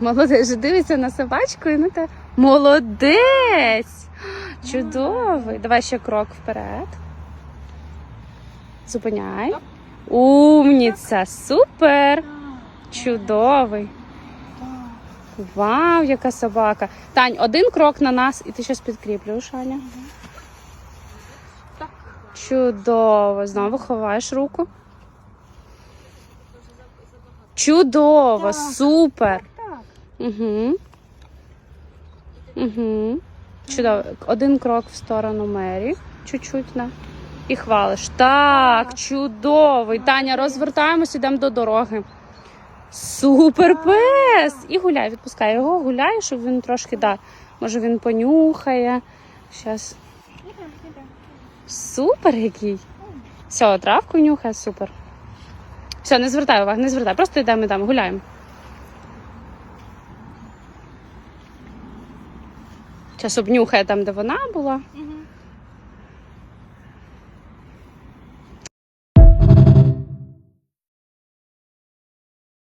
Молодець, дивиться на собачку і на те. Молодець! Чудовий. Давай ще крок вперед. Зупиняй. Умніця! Супер! Чудовий. Вау, яка собака. Тань, один крок на нас, і ти щось підкріплюєш, Аня. Чудово. Знову ховаєш руку. Чудово, супер. Угу. Угу. Чудово. Один крок в сторону Мері. Чуть-чуть на. І хвалиш. Так, чудовий. Таня, розвертаємось, ідемо до дороги. Супер пес! І гуляй, відпускай його, гуляй, щоб він трошки, да. Може він понюхає. Щас. Супер який. Все, травку нюхає, супер. Все, не звертай уваги, не звертай. Просто йдемо, йдемо, гуляємо. Зараз обнюхає там, де вона була. Угу.